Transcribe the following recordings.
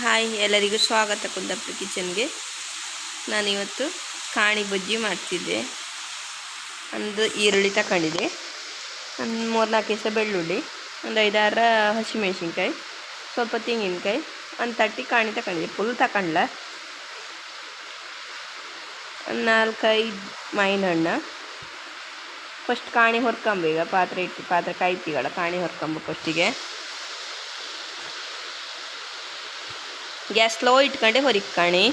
Hi ಎಲ್ಲರಿಗೂ ಸ್ವಾಗತ ಕುಂದಪ್ಪ ಕಿಚನ್ಗೆ. ನಾನಿವತ್ತು ಕಾಣಿ ಬಜ್ಜಿ ಮಾಡ್ತಿದ್ದೆ. ಒಂದು ಈರುಳ್ಳಿ ತಗೊಂಡಿದ್ದೆ. ಒಂದು ಮೂರ್ನಾಲ್ಕು ಕೆಸ ಬೆಳ್ಳುಳ್ಳಿ, ಒಂದು ಐದಾರ ಹಸಿಮೆಣ್ಸಿನ್ಕಾಯಿ, ಸ್ವಲ್ಪ ತೆಂಗಿನಕಾಯಿ, ಒಂದು ತಟ್ಟಿ ಕಾಣಿ ತಗೊಂಡಿದ್ದೆ. ಫುಲ್ ತಗೊಂಡ್ಲ. ಒಂದು ನಾಲ್ಕೈದು ಮಾವಿನ ಹಣ್ಣು ಫಸ್ಟ್ ಕಾಣಿ ಹೊರ್ಕೊಂಬೇಗ ಪಾತ್ರೆ ಇಟ್ಟು, ಪಾತ್ರೆ ಕಾಯ್ತಿಗಳ ಕಾಣಿ ಹೊರ್ಕೊಂಬ ಫಸ್ಟಿಗೆ. ಗ್ಯಾಸ್ ಸ್ಲೋ ಇಟ್ಕೊಂಡೆ ಹೊರಿಕಾಣಿ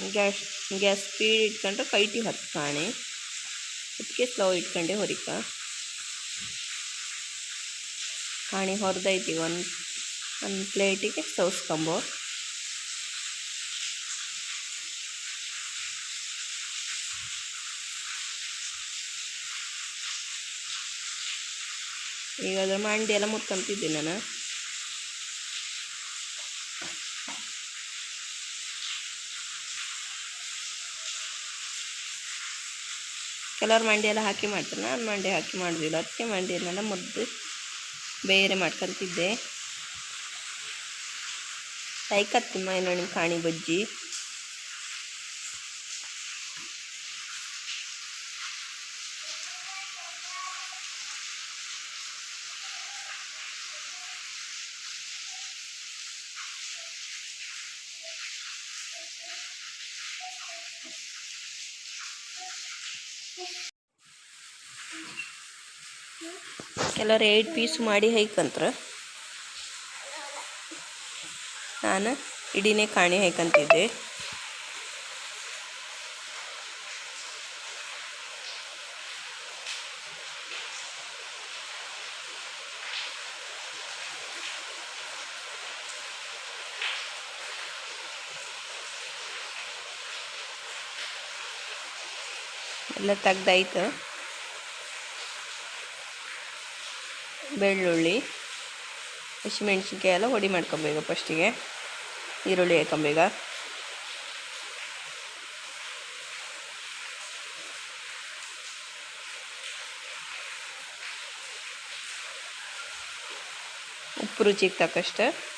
ಗ್ಯಾಸ್ ಗ್ಯಾಸ್ ಸ್ಪೀಡ್ ಇಟ್ಕೊಂಡ್ರೆ ಕೈಟಿ ಹತ್ತು ಕಾಣಿ. ಅದಕ್ಕೆ ಸ್ಲೋ ಇಟ್ಕೊಂಡೆ ಹೊರಿಕ. ಕಾಣಿ ಹೊರದೈತಿ ಒಂದು ಒಂದು ಪ್ಲೇಟಿಗೆ ಸೌಸ್ಕೊಂಬೋ ಈಗ ಅದ್ರ ಮಂಡಿ ಎಲ್ಲ ನಾನು. ಕೆಲವ್ರು ಮಂಡಿ ಎಲ್ಲ ಹಾಕಿ ಮಾಡ್ತಾರೆ. ನಾನು ಮಂಡಿ ಹಾಕಿ ಮಾಡೋದಿಲ್ಲ. ಅದಕ್ಕೆ ಮಂಡಿಯನ್ನೆಲ್ಲ ಮುದ್ದು ಬೇರೆ ಮಾಡ್ಕೊತಿದ್ದೆ. ತೈಕತ್ತು ಮೈನೊಣ್ಣಿಗೆ ಕಾಣಿ ಬಜ್ಜಿ. ಕೆಲವ್ರು ಏಟ್ ಪೀಸ್ ಮಾಡಿ ಹೈಕಂತ್ರ ನಾನು ಇಡೀನೇ ಕಾಣಿ ಹೈಕಂತಿದ್ದೆ ಎಲ್ಲ ತೆಗ್ದಾಯ್ತು. ಬೆಳ್ಳುಳ್ಳಿ ಹಸಿಮೆಣ್ಸಿನ್ಕಾಯಿ ಎಲ್ಲ ಹೊಡಿ ಮಾಡ್ಕೊಬೇಕು ಫಸ್ಟಿಗೆ ಈರುಳ್ಳಿ ಹಾಕೊಂಬೇಗ. ಉಪ್ಪು ರುಚಿಗೆ ತಕ್ಕಷ್ಟು.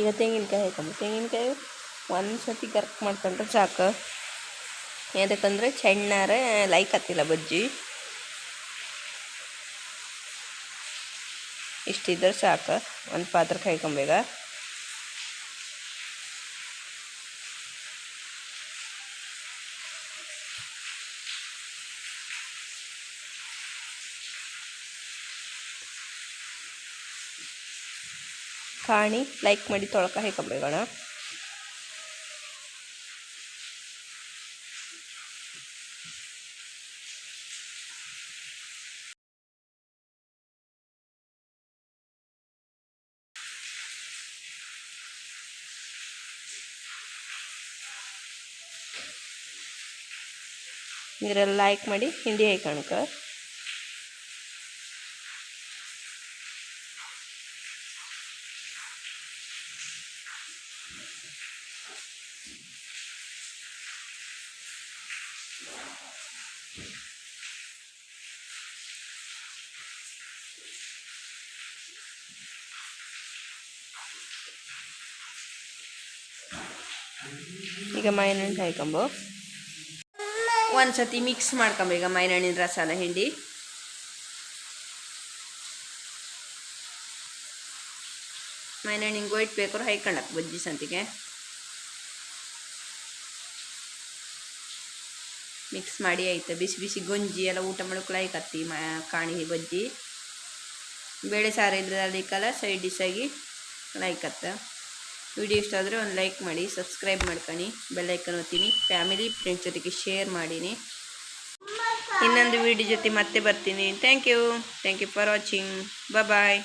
ಈಗ ತೆಂಗಿನಕಾಯಿ ಹಾಕೊಂಬ ತೆಂಗಿನಕಾಯಿ ಒಂದು ಸತಿ ಕರ್ಕ್ ಮಾಡ್ಕೊಂಡ್ರೆ ಸಾಕು. ಯಾಕಂದರೆ ಚೆಣ್ಣಾರೆ ಲೈಕ್ ಹತ್ತಿಲ್ಲ ಬಜ್ಜಿ. ಇಷ್ಟಿದ್ರೆ ಸಾಕು. ಒಂದು ಪಾತ್ರಕ್ಕೆ ಹಾಕೊಂಬೇಕ ಕಾಣಿ ಲೈಕ್ ಮಾಡಿ ತೊಳ್ಕ ಹಾಕೊಂಬೇಕಣ ಇದರಲ್ಲಿ ಲೈಕ್ ಮಾಡಿ ಹಿಂಡಿ ಹಾಕಣಕ ಈಗ ಮಾವಿನಹಣ್ಣು ಹಾಯ್ಕೊಂಬು ಒಂದು ಸತಿ ಮಿಕ್ಸ್ ಮಾಡ್ಕೊಂಬ. ಈಗ ಮೈನಣ್ಣಿನ ರಸನ ಹಿಂಡಿ. ಮಾವಿನಹಣ್ಣಿನ ಗೋಯ್ಟ್ ಬೇಕಾದ್ರೆ ಹಾಕೊಂಡಕ್ಕೆ ಬಜ್ಜಿ ಸಂತಿಗೆ. ಮಿಕ್ಸ್ ಮಾಡಿ ಆಯ್ತು. ಬಿಸಿ ಬಿಸಿ ಗಂಜಿ ಎಲ್ಲ ಊಟ ಮಾಡೋಕೆ ಕತ್ತಿ ಮಾ, ಕಾಣಿ ಬಜ್ಜಿ. ಬೇಳೆ ಸಾರು ಇದ್ರೆ ಅದಕ್ಕೆಲ್ಲ ಸೈಡ್ ಡಿಶ್ ಆಗಿ ಲೈಕ್ ಅತ್ತ. ವಿಡಿಯೋ ಇಷ್ಟ ಆದರೆ ಒಂದು ಲೈಕ್ ಮಾಡಿ, ಸಬ್ಸ್ಕ್ರೈಬ್ ಮಾಡ್ಕೊಳ್ಳಿ ಬೆಲ್ಲೈಕನ್ ಓದ್ತೀನಿ ಫ್ಯಾಮಿಲಿ ಫ್ರೆಂಡ್ಸ್ ಜೊತೆಗೆ ಶೇರ್ ಮಾಡೀನಿ. ಇನ್ನೊಂದು ವಿಡಿಯೋ ಜೊತೆ ಮತ್ತೆ ಬರ್ತೀನಿ. Thank you thank you for watching bye.